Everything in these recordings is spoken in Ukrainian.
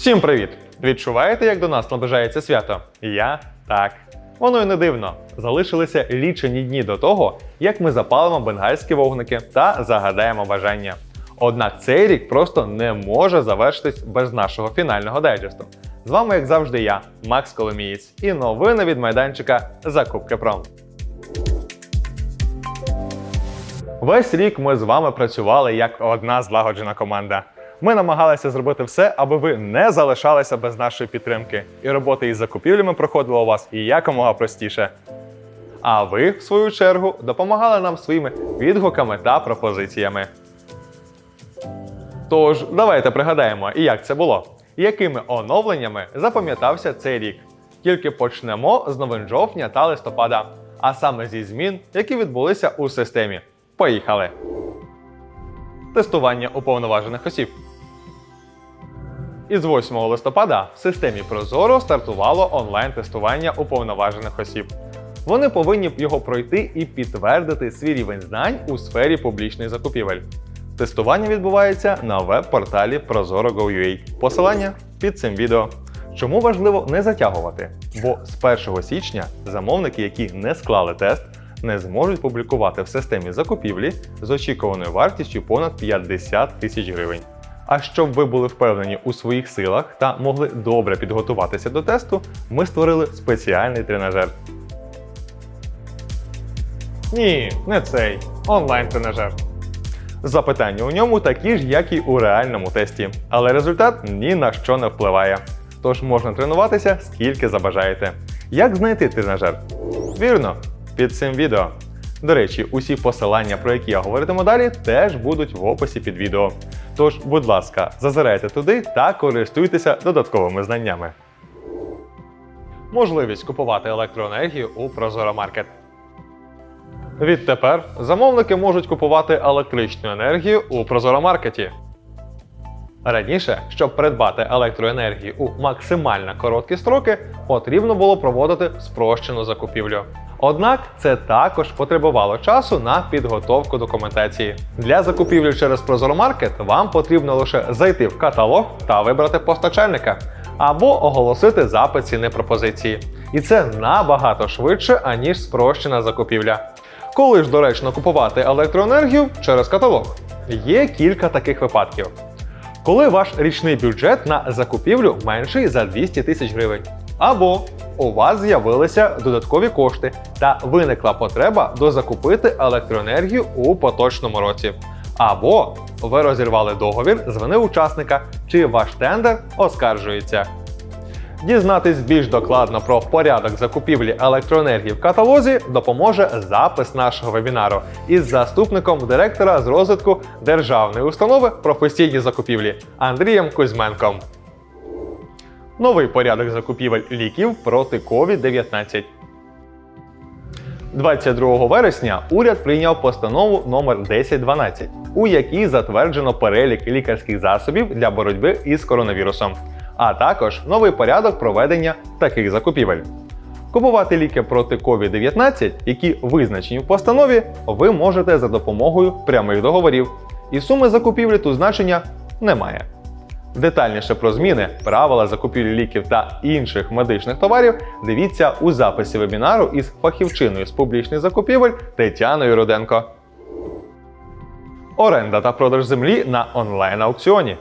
Всім привіт! Відчуваєте, як до нас наближається свято? Я так. Воно й не дивно. Залишилися лічені дні до того, як ми запалимо бенгальські вогники та загадаємо бажання. Однак цей рік просто не може завершитись без нашого фінального дайджесту. З вами, як завжди, я, Макс Коломієць, і новини від майданчика Закупки Пром. Весь рік ми з вами працювали як одна злагоджена команда. Ми намагалися зробити все, аби ви не залишалися без нашої підтримки, і робота із закупівлями проходила у вас якомога простіше. А ви, в свою чергу, допомагали нам своїми відгуками та пропозиціями. Тож, давайте пригадаємо, як це було, якими оновленнями запам'ятався цей рік. Тільки почнемо з новин жовтня та листопада, а саме зі змін, які відбулися у системі. Поїхали! Тестування уповноважених осіб. Із 8 листопада в системі Прозоро стартувало онлайн-тестування уповноважених осіб. Вони повинні його пройти і підтвердити свій рівень знань у сфері публічних закупівель. Тестування відбувається на веб-порталі Prozoro.gov.ua. Посилання під цим відео. Чому важливо не затягувати? Бо з 1 січня замовники, які не склали тест, не зможуть публікувати в системі закупівлі з очікуваною вартістю понад 50 тисяч гривень. А щоб ви були впевнені у своїх силах та могли добре підготуватися до тесту, ми створили спеціальний тренажер. Ні, не цей онлайн-тренажер. Запитання у ньому такі ж, як і у реальному тесті, але результат ні на що не впливає. Тож можна тренуватися скільки забажаєте. Як знайти тренажер? Вірно, під цим відео. До речі, усі посилання, про які я говоритиму далі, теж будуть в описі під відео. Тож, будь ласка, зазирайте туди та користуйтеся додатковими знаннями. Можливість купувати електроенергію у Прозоромаркет. Відтепер замовники можуть купувати електричну енергію у Прозоромаркеті. Раніше, щоб придбати електроенергію у максимально короткі строки, потрібно було проводити спрощену закупівлю. Однак це також потребувало часу на підготовку документації. Для закупівлі через Прозоромаркет вам потрібно лише зайти в каталог та вибрати постачальника або оголосити запит ціни пропозиції. І це набагато швидше, аніж спрощена закупівля. Коли ж доречно купувати електроенергію через каталог? Є кілька таких випадків. Коли ваш річний бюджет на закупівлю менший за 200 тисяч гривень, або у вас з'явилися додаткові кошти та виникла потреба дозакупити електроенергію у поточному році, або ви розірвали договір з вини учасника, чи ваш тендер оскаржується. Дізнатись більш докладно про порядок закупівлі електроенергії в каталозі допоможе запис нашого вебінару із заступником директора з розвитку державної установи професійні закупівлі Андрієм Кузьменком. Новий порядок закупівель ліків проти COVID-19. 22 вересня уряд прийняв постанову номер 1012, у якій затверджено перелік лікарських засобів для боротьби із коронавірусом а також новий порядок проведення таких закупівель. Купувати ліки проти COVID-19, які визначені в постанові, ви можете за допомогою прямих договорів, і суми закупівлі тут значення немає. Детальніше про зміни, правила закупівлі ліків та інших медичних товарів дивіться у записі вебінару із фахівчиною з публічних закупівель Тетяною Руденко. Оренда та продаж землі на онлайн-аукціоні.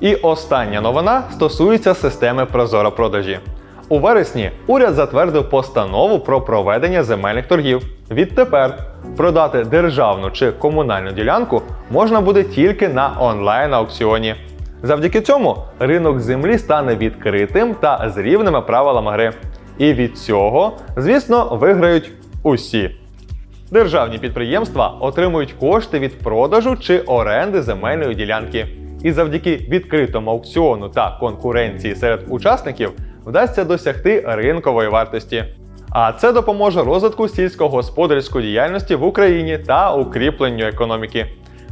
І остання новина стосується системи Прозоро продажі. У вересні уряд затвердив постанову про проведення земельних торгів. Відтепер продати державну чи комунальну ділянку можна буде тільки на онлайн-аукціоні. Завдяки цьому ринок землі стане відкритим та з рівними правилами гри. І від цього, звісно, виграють усі. Державні підприємства отримують кошти від продажу чи оренди земельної ділянки. І завдяки відкритому аукціону та конкуренції серед учасників вдасться досягти ринкової вартості. А це допоможе розвитку сільськогосподарської діяльності в Україні та укріпленню економіки.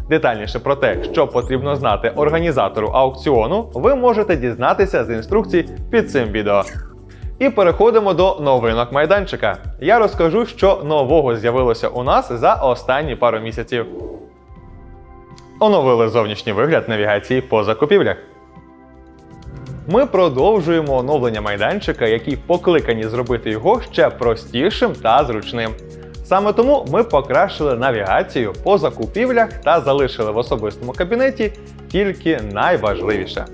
Детальніше про те, що потрібно знати організатору аукціону, ви можете дізнатися з інструкцій під цим відео. І переходимо до новинок майданчика. Я розкажу, що нового з'явилося у нас за останні пару місяців. Оновили зовнішній вигляд навігації по закупівлях. ми продовжуємо оновлення майданчика, які покликані зробити його ще простішим та зручним. Саме тому ми покращили навігацію по закупівлях та залишили в особистому кабінеті тільки найважливіше.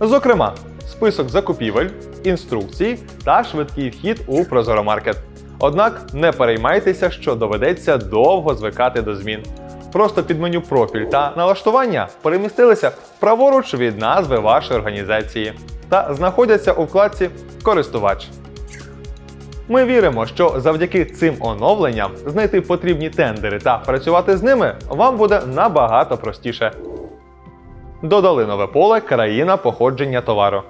Зокрема, список закупівель, інструкцій та швидкий вхід у Прозоромаркет. Однак не переймайтеся, що доведеться довго звикати до змін. Просто під меню профіль та налаштування перемістилися праворуч від назви вашої організації та знаходяться у вкладці Користувач. Ми віримо, що завдяки цим оновленням знайти потрібні тендери та працювати з ними вам буде набагато простіше. Додали нове поле країна походження товару.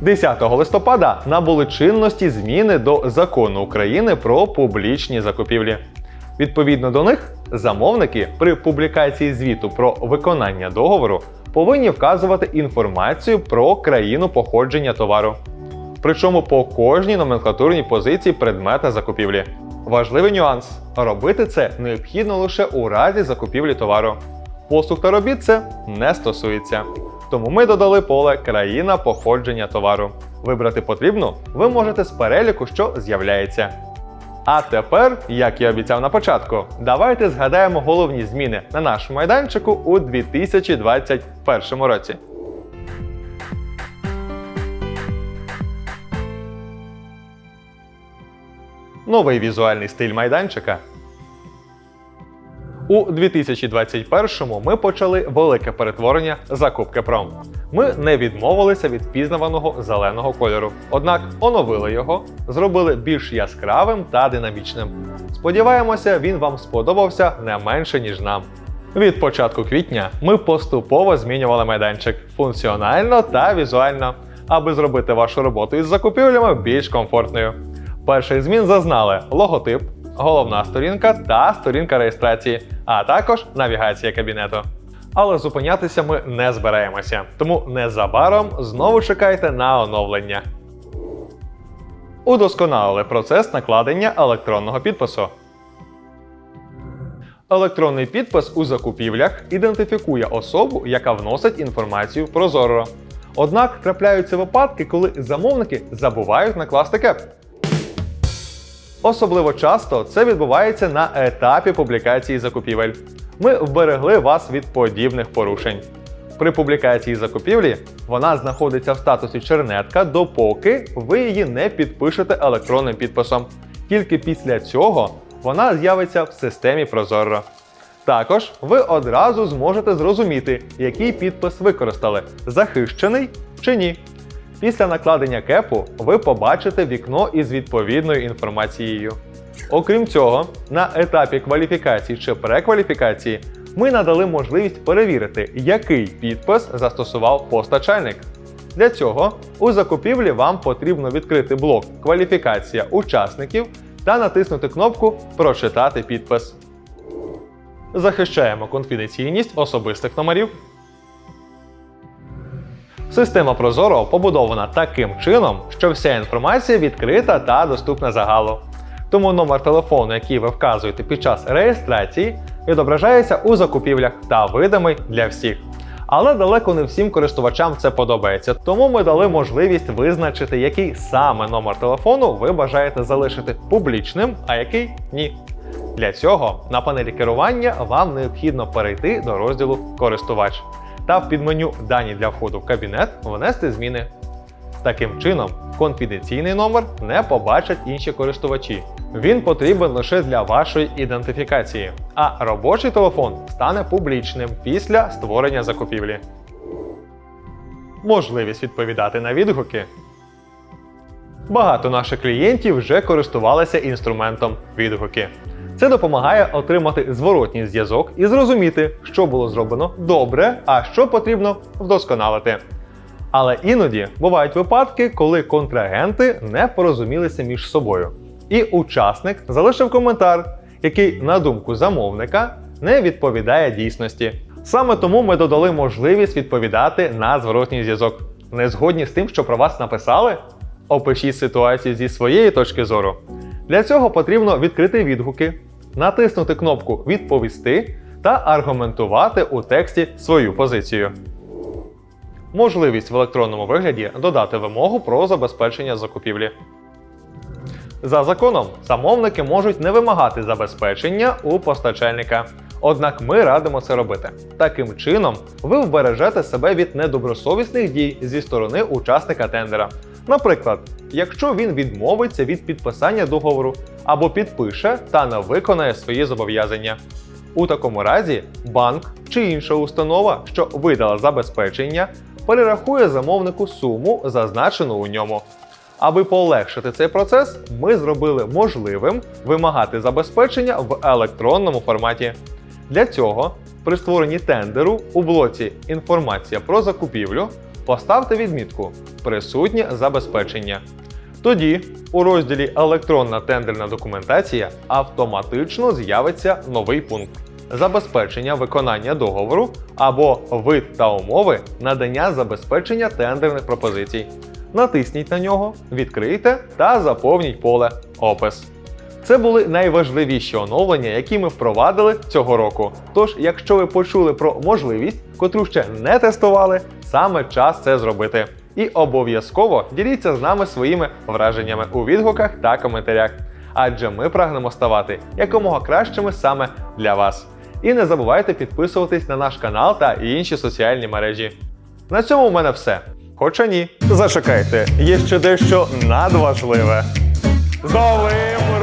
10 листопада набули чинності зміни до закону України про публічні закупівлі. Відповідно до них, замовники при публікації звіту про виконання договору повинні вказувати інформацію про країну походження товару. Причому по кожній номенклатурній позиції предмета закупівлі. Важливий нюанс: робити це необхідно лише у разі закупівлі товару. Послуг та робіт це не стосується. Тому ми додали поле країна походження товару. Вибрати потрібну ви можете з переліку, що з'являється. А тепер, як я обіцяв на початку, давайте згадаємо головні зміни на нашому майданчику у 2021 році. Новий візуальний стиль майданчика. У 2021-му ми почали велике перетворення закупки пром. Ми не відмовилися від впізнаваного зеленого кольору, однак оновили його, зробили більш яскравим та динамічним. Сподіваємося, він вам сподобався не менше ніж нам. Від початку квітня ми поступово змінювали майданчик функціонально та візуально, аби зробити вашу роботу із закупівлями більш комфортною. Перших змін зазнали логотип, головна сторінка та сторінка реєстрації, а також навігація кабінету. Але зупинятися ми не збираємося, тому незабаром знову чекайте на оновлення. Удосконалили процес накладення електронного підпису. Електронний підпис у закупівлях ідентифікує особу, яка вносить інформацію в Прозоро. Однак трапляються випадки, коли замовники забувають накласти кеп. Особливо часто це відбувається на етапі публікації закупівель. Ми вберегли вас від подібних порушень. При публікації закупівлі вона знаходиться в статусі чернетка, допоки ви її не підпишете електронним підписом. Тільки після цього вона з'явиться в системі Прозоро. Також ви одразу зможете зрозуміти, який підпис використали захищений чи ні. Після накладення кепу ви побачите вікно із відповідною інформацією. Окрім цього, на етапі кваліфікації чи перекваліфікації ми надали можливість перевірити, який підпис застосував постачальник. Для цього у закупівлі вам потрібно відкрити блок Кваліфікація учасників та натиснути кнопку Прочитати підпис. Захищаємо конфіденційність особистих номерів. Система Прозоро побудована таким чином, що вся інформація відкрита та доступна загалу. Тому номер телефону, який ви вказуєте під час реєстрації, відображається у закупівлях та видимий для всіх. Але далеко не всім користувачам це подобається, тому ми дали можливість визначити, який саме номер телефону ви бажаєте залишити публічним, а який ні. Для цього на панелі керування вам необхідно перейти до розділу Користувач та в підменю Дані для входу в кабінет внести зміни. Таким чином, конфіденційний номер не побачать інші користувачі. Він потрібен лише для вашої ідентифікації, а робочий телефон стане публічним після створення закупівлі. Можливість відповідати на відгуки. Багато наших клієнтів вже користувалися інструментом відгуки. Це допомагає отримати зворотній зв'язок і зрозуміти, що було зроблено добре, а що потрібно вдосконалити. Але іноді бувають випадки, коли контрагенти не порозумілися між собою. І учасник залишив коментар, який, на думку замовника, не відповідає дійсності. Саме тому ми додали можливість відповідати на зворотній зв'язок. Не згодні з тим, що про вас написали? Опишіть ситуацію зі своєї точки зору. Для цього потрібно відкрити відгуки, натиснути кнопку Відповісти та аргументувати у тексті свою позицію. можливість в електронному вигляді додати вимогу про забезпечення закупівлі. За законом, замовники можуть не вимагати забезпечення у постачальника. Однак ми радимо це робити. Таким чином, ви вбережете себе від недобросовісних дій зі сторони учасника тендера. Наприклад, якщо він відмовиться від підписання договору або підпише та не виконає свої зобов'язання. У такому разі банк чи інша установа, що видала забезпечення, перерахує замовнику суму, зазначену у ньому. Аби полегшити цей процес, ми зробили можливим вимагати забезпечення в електронному форматі. Для цього при створенні тендеру у блоці Інформація про закупівлю поставте відмітку Присутнє забезпечення. Тоді у розділі Електронна тендерна документація автоматично з'явиться новий пункт забезпечення виконання договору або вид та умови надання забезпечення тендерних пропозицій. Натисніть на нього, відкрийте та заповніть поле Опис. Це були найважливіші оновлення, які ми впровадили цього року. Тож, якщо ви почули про можливість, котру ще не тестували, саме час це зробити. І обов'язково діліться з нами своїми враженнями у відгуках та коментарях. Адже ми прагнемо ставати якомога кращими саме для вас. І не забувайте підписуватись на наш канал та інші соціальні мережі. На цьому у мене все. Хоча ні. Зачекайте, є ще дещо надважливе. З новим